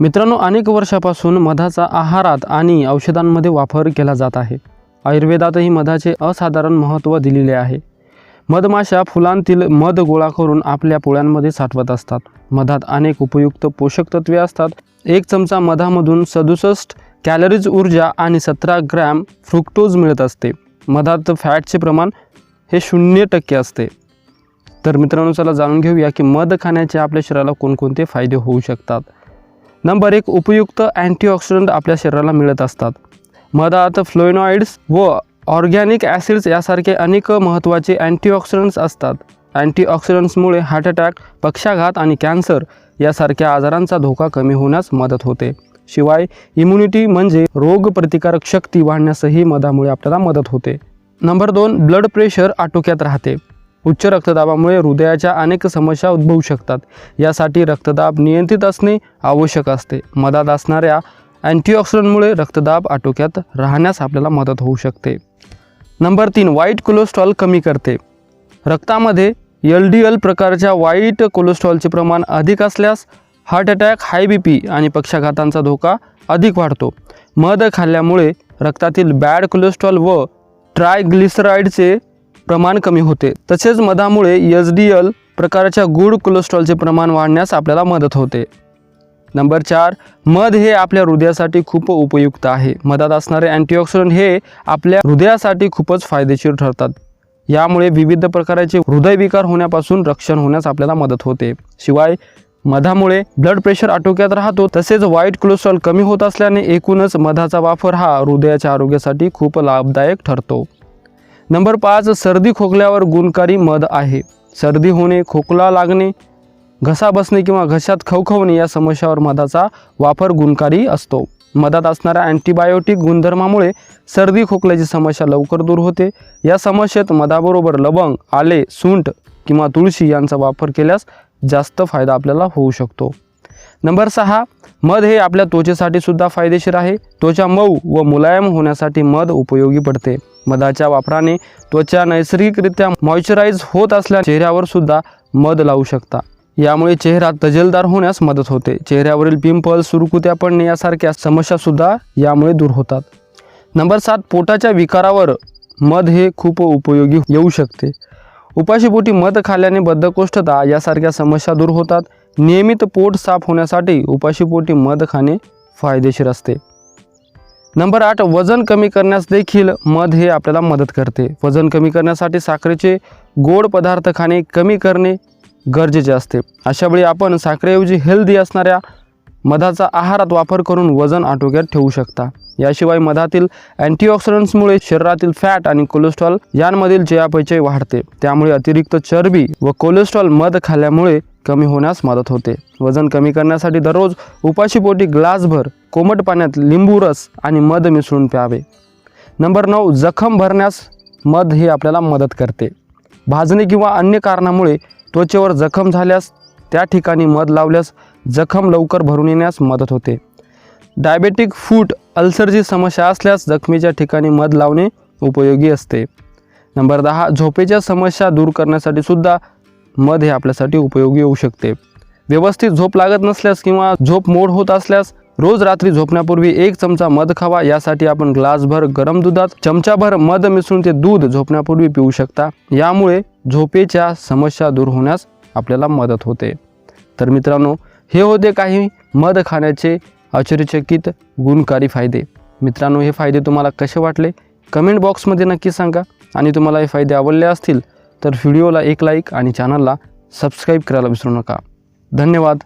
मित्रांनो अनेक वर्षापासून मधाचा आहारात आणि औषधांमध्ये वापर केला जात आहे. आयुर्वेदातही मधाचे असाधारण महत्त्व दिलेले आहे. मधमाशा फुलांतील मध गोळा करून आपल्या पोळ्यांमध्ये साठवत असतात. मधात अनेक उपयुक्त पोषक तत्वे असतात. एक चमचा मधामधून सदुसष्ट कॅलरीज ऊर्जा आणि सतरा ग्रॅम फ्रुक्टोज मिळत असते. मधात फॅटचे प्रमाण हे शून्य टक्के असते. तर मित्रांनो चला जाणून घेऊया की मध खाण्याचे आपल्या शरीराला कोणकोणते फायदे होऊ शकतात. नंबर एक उपयुक्त अँटीऑक्सिडंट आपल्या शरीराला मिळत असतात. मधात फ्लोइनॉइड्स व ऑर्गॅनिक ॲसिड्स यासारखे अनेक महत्त्वाचे अँटीऑक्सिडंट्स असतात. अँटीऑक्सिडंट्समुळे हार्ट अटॅक पक्षाघात आणि कॅन्सर यासारख्या आजारांचा धोका कमी होण्यास मदत होते. शिवाय इम्युनिटी म्हणजे रोगप्रतिकारक शक्ती वाढण्यासही मधामुळे आपल्याला मदत होते. नंबर दोन ब्लड प्रेशर आटोक्यात राहते. उच्च रक्तदाबामुळे हृदयाच्या अनेक समस्या उद्भवू शकतात. यासाठी रक्तदाब नियंत्रित असणे आवश्यक असते. मधात असणाऱ्या अँटीऑक्सिडंटमुळे रक्तदाब आटोक्यात राहण्यास आपल्याला मदत होऊ शकते. नंबर तीन वाईट कोलेस्ट्रॉल कमी करते. रक्तामध्ये एल डी एल प्रकारच्या वाईट कोलेस्ट्रॉलचे प्रमाण अधिक असल्यास heart attack high B P आणि पक्षाघातांचा धोका अधिक वाढतो. मध खाल्ल्यामुळे रक्तातील बॅड कोलेस्ट्रॉल व ट्रायग्लिसराईडचे प्रमाण कमी होते. तसेच मधामुळे एच डी एल प्रकारच्या गुड कोलेस्ट्रॉलचे प्रमाण वाढण्यास आपल्याला मदत होते. नंबर चार मध हे आपल्या हृदयासाठी खूप उपयुक्त आहे. मधात असणारे अँटीऑक्सिडंट हे आपल्या हृदयासाठी खूपच फायदेशीर ठरतात. यामुळे विविध प्रकारचे हृदयविकार होण्यापासून रक्षण होण्यास आपल्याला मदत होते. शिवाय मधामुळे ब्लड प्रेशर आटोक्यात राहतो तसेच वाईट कोलेस्ट्रॉल कमी होत असल्याने एकूणच मधाचा वापर हा हृदयाच्या आरोग्यासाठी खूप लाभदायक ठरतो. नंबर पाच सर्दी खोकल्यावर गुणकारी मध आहे. सर्दी होणे खोकला लागणे घसा बसणे किंवा घशात खवखवणे या समस्यावर मधाचा वापर गुणकारी असतो. मधात असणाऱ्या अँटीबायोटिक गुणधर्मामुळे सर्दी खोकल्याची समस्या लवकर दूर होते. या समस्येत मधाबरोबर लवंग आले सुंठ किंवा तुळशी यांचा वापर केल्यास जास्त फायदा आपल्याला होऊ शकतो. नंबर सहा मध हे आपल्या त्वचेसाठी सुद्धा फायदेशीर आहे. त्वचा मऊ व मुलायम होण्यासाठी मध उपयोगी पडते. मधाच्या वापराने त्वचा नैसर्गिकरित्या मॉइश्चराईज होत असल्या चेहऱ्यावर सुद्धा मध लावू शकता. यामुळे चेहरा तजेलदार होण्यास मदत होते. चेहऱ्यावरील पिंपल सुरकुत्या पडणे यासारख्या समस्यासुद्धा यामुळे दूर होतात. नंबर सात पोटाच्या विकारावर मध हे खूप उपयोगी येऊ शकते. उपाशीपोटी मध खाल्ल्याने बद्धकोष्ठता यासारख्या समस्या दूर होतात. नियमित पोट साफ होण्यासाठी उपाशीपोटी मध खाणे फायदेशीर असते. नंबर आठ वजन कमी करण्यास देखील मध हे आपल्याला मदत करते. वजन कमी करण्यासाठी साखरेचे गोड पदार्थ खाणे कमी करणे गरजेचे असते. अशावेळी आपण साखरेऐवजी हेल्दी असणाऱ्या मधाचा आहारात वापर करून वजन आटोक्यात ठेवू शकता. याशिवाय मधातील अँटीऑक्सिडंट्समुळे शरीरातील फॅट आणि कोलेस्ट्रॉल यांमधील चयापचय वाढते. त्यामुळे अतिरिक्त चरबी व कोलेस्ट्रॉल मध खाल्ल्यामुळे कमी होण्यास मदत होते. वजन कमी करण्यासाठी दररोज उपाशीपोटी ग्लासभर कोमट पाण्यात लिंबू रस आणि मध मिसळून प्यावे. नंबर नऊ जखम भरण्यास मध हे आपल्याला मदत करते. भाजणे किंवा अन्य कारणामुळे त्वचेवर जखम झाल्यास त्या ठिकाणी मध लावल्यास जखम लवकर भरून येण्यास मदत होते. डायबेटिक फूट अल्सरची समस्या असल्यास जखमेच्या ठिकाणी मध लावणे उपयोगी असते. नंबर दहा झोपेच्या समस्या दूर करण्यासाठी सुद्धा मध हे आपल्यासाठी उपयोगी होऊ शकते. व्यवस्थित झोप लागत नसल्यास किंवा झोप मोड होत असल्यास रोज रात्री झोपण्यापूर्वी एक चमचा मध खावा यासाठी आपण ग्लासभर गरम दुधात चमचाभर मध मिसळून ते दूध झोपण्यापूर्वी पिऊ शकता. यामुळे झोपेच्या समस्या दूर होण्यास आपल्याला मदत होते. तर मित्रांनो हे होते काही मध खाण्याचे आश्चर्यचकित गुणकारी फायदे. मित्रांनो हे फायदे तुम्हाला कसे वाटले? कमेंट बॉक्समध्ये नक्की सांगा. आणि तुम्हाला हे फायदे आवडले असतील तर व्हिडिओला एक लाईक आणि चॅनलला सबस्क्राईब करायला विसरू नका. धन्यवाद.